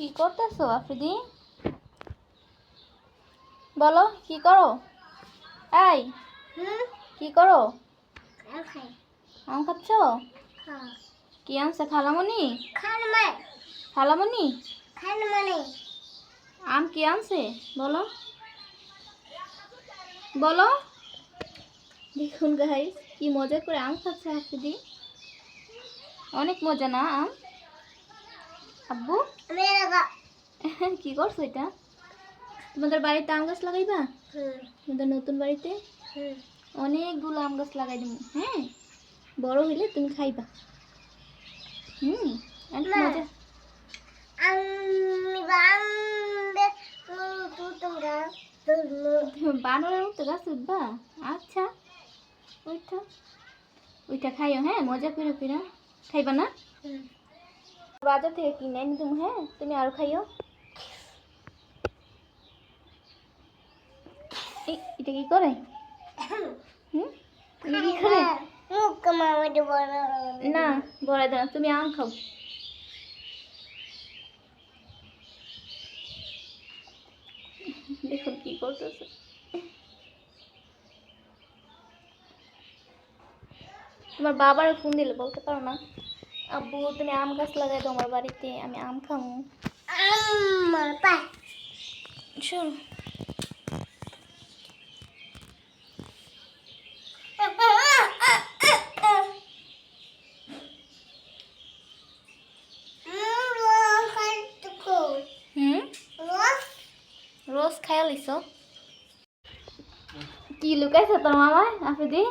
কি করতেছো আফ্রিদি? বলো কি করো? এই কি করো? আম খাচ্ছ? কি আনছে খালামণি? খান মানে খালামণি। মানে আম কি আনছে? বলো। বলো। দেখুন গাইস কি মজা করে আম খাচ্ছে আফ্রিদি। অনেক মজা না আম? আব্বু? কি করছ এটা? তোমাদের বাড়িতে আম গাছ লাগাইবা? হুম তোমাদের নতুন বাড়িতে? হুম অনেকগুলো আম গাছ লাগাই দিব। হ্যাঁ বড় হইলে তুমি খাইবা। হুম। মজা। বানরের মতো গাছ উঠবা? আচ্ছা ওইটা। ওইটা খাইও হ্যাঁ মজা করে করে। খাইবা না? বাজার থেকে কিনে এনে তুমি হ্যাঁ তুমি আরও খাইও এই, এটা কি করে? কি না বড় দাও তুমি আম খাও। দেখুন কি করতেছে। তোমার বাবার ফোন দিলে বলতে পারো না। আব্বু তুমি আম গাছ লাগাই তোমার বাড়িতে আমি আম খাব আমার ডোজ খাইয়া লিছো। কি লুকাইছে তোর মামায় আফ্রিদি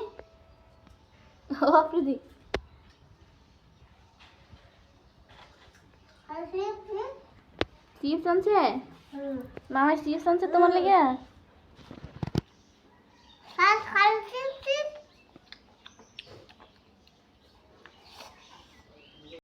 ও আফ্রিদি চিপস আনছে? মামায় চিপস আনছে তোমার লেগে